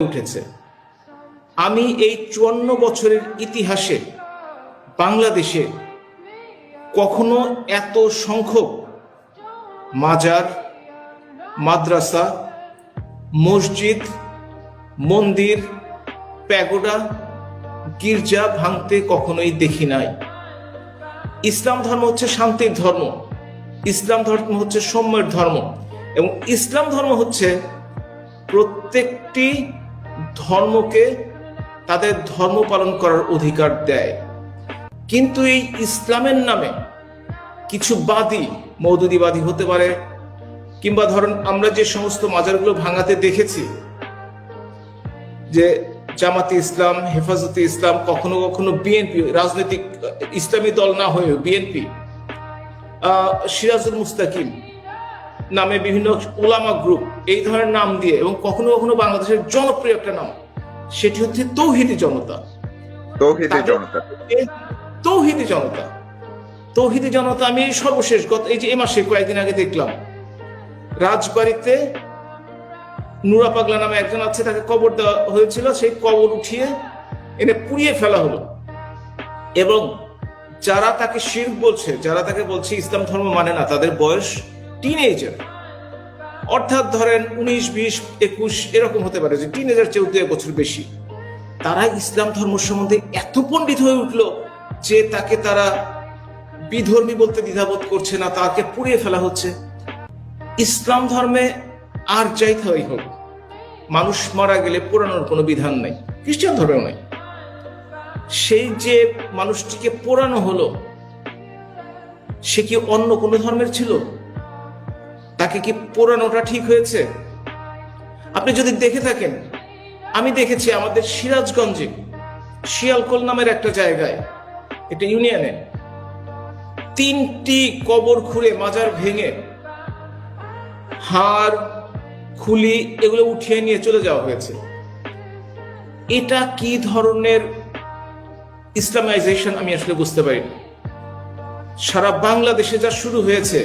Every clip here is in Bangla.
উঠেছে। আমি এই চুয়ান্ন বছরের ইতিহাসে বাংলাদেশে কখনো এত সংখ্যক মাজার, মাদ্রাসা, মসজিদ, মন্দির, প্যাগোডা, গির্জা ভাঙতে কখনোই দেখি নাই। ইসলাম ধর্ম হচ্ছে শান্তির ধর্ম। ইসলাম ধর্ম হচ্ছে সৌম্যের ধর্ম। এবং ইসলাম ধর্ম হচ্ছে প্রত্যেকটি ধর্মকে তাদের ধর্ম পালন করার অধিকার দেয়। কিন্তু এই ইসলামের নামে কিছু বাদী, মৌদুদিবাদী হতে পারে, কিংবা ধরুন আমরা যে সমস্ত মাজারগুলো ভাঙাতে দেখেছি, যে জামাতে ইসলাম, হেফাজতে ইসলাম, কখনো কখনো বিএনপি, রাজনৈতিক, ইসলামী দল না হয়েও বিএনপি সিরাজুল মুস্তাকিম নামে বিভিন্ন ওলামা গ্রুপ এই ধরনের নাম দিয়ে এবং কখনো কখনো বাংলাদেশের জনপ্রিয় একটা নাম সেটি হচ্ছে তৌহিদি জনতা। তৌহিদি জনতা। তৌহিদি জনতা। তৌহিদি জনতা আমি সর্বশেষ গত এই যে এ মাসে কয়েকদিন আগে দেখলাম রাজবাড়িতে নুরা পাগলা নামে একজন আছে তাকে কবর দেওয়া হয়েছিল সেই কবর উঠিয়ে এনে পুড়িয়ে ফেলা হলো। এবং যারা তাকে শির বলছে যারা তাকে বলছে ইসলাম ধর্ম মানে না তাদের বয়স টিনেজার অর্থাৎ ধরেন উনিশ, বিশ, একুশ, এরকম হতে পারে যে টিনেজার চেয়ে দু এক বছর বেশি। তারা ইসলাম ধর্ম সম্বন্ধে এত পণ্ডিত হয়ে উঠল যে তাকে তারা বিধর্মী বলতে দ্বিধাবোধ করছে না, তাকে পুড়িয়ে ফেলা হচ্ছে। ইসলাম ধর্মে আর যাইতে হয় হোক, মানুষ মারা গেলে পোড়ানোর কোনো বিধান নাই, খ্রিস্টান ধর্মেও নাই। সেই যে মানুষটিকে পোড়ানো হলো, সে কি অন্য কোনো ধর্মের ছিল? তাকে কি পোড়ানোটা ঠিক হয়েছে? আপনি যদি দেখে থাকেন, আমি দেখেছি আমাদের সিরাজগঞ্জে শিয়ালকোল নামের একটা জায়গায়, এটা ইউনিয়নে, তিনটি কবর খুঁড়ে মাজার ভেঙে হাড়, খুলি এগুলো উঠিয়ে নিয়ে চলে যাওয়া হয়েছে। এটা কি ধরনের ইসলামাইজেশন আমি আসলে বুঝতে পারি সারা বাংলাদেশে যা শুরু হয়েছে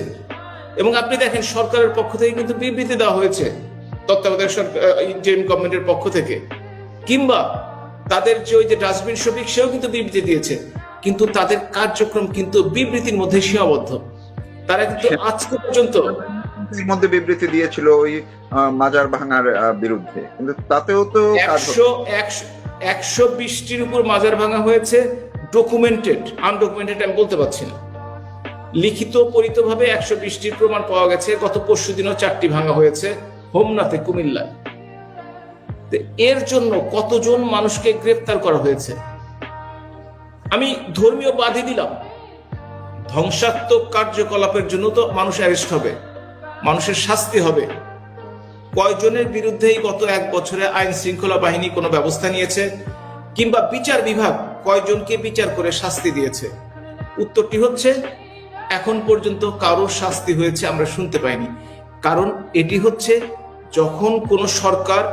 এবং আপনি দেখেন সরকারের পক্ষ থেকে কিন্তু বিবৃতি দেওয়া হয়েছে তত্ত্বাবধায়ক সরকার ইন্টারিম গভর্নমেন্টের পক্ষ থেকে। কিংবা তাদের যে ওই যে ডাস্টবিন শফিক সেও কিন্তু বিবৃতি দিয়েছে। কিন্তু তাদের কার্যক্রম কিন্তু বিবৃতির মধ্যে সীমাবদ্ধ। তারা কিন্তু আজকে পর্যন্ত মধ্যে বিবৃতি দিয়েছিল ওই মাজার ভাঙার বিরুদ্ধে। কিন্তু তাতেও তো একশো একশো বিশটির উপর মাজার ভাঙা হয়েছে ডকুমেন্টেড আনডকুমেন্টেড আমি বলতে পারছি না। লিখিত পরিতভাবে একশো বিশটির প্রমাণ পাওয়া গেছে। গত পরশু দিনও চারটি ভাঙা হয়েছে। হোমনাথে কুমিল্লায়। এর জন্য কতজন মানুষকে গ্রেপ্তার করা হয়েছে? আমি ধর্মীয় বাধি দিলাম। ধ্বংসাত্মক কার্যকলাপের জন্য তো মানুষ অ্যারেস্ট হবে। মানুষের শাস্তি হবে। কয়জনের বিরুদ্ধেই গত এক বছরে আইন শৃঙ্খলা বাহিনী কোনো ব্যবস্থা নিয়েছে? কিংবা বিচার বিভাগ কয়জনকে বিচার করে শাস্তি দিয়েছে? উত্তরটি হচ্ছে এখন পর্যন্ত কারোর শাস্তি হয়েছে আমরা শুনতে পাইনি। কারণ এটি হচ্ছে যখন কোনো সরকার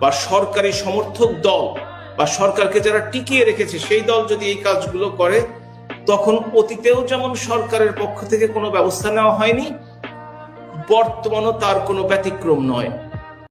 বা সরকারি সমর্থক দল বা সরকারকে যারা টিকিয়ে রেখেছে, সেই দল যদি এই কাজগুলো করে, তখন অতীতেও যেমন সরকারের পক্ষ থেকে কোনো ব্যবস্থা নেওয়া হয়নি, বর্তমানও তার কোনো ব্যতিক্রম নয়।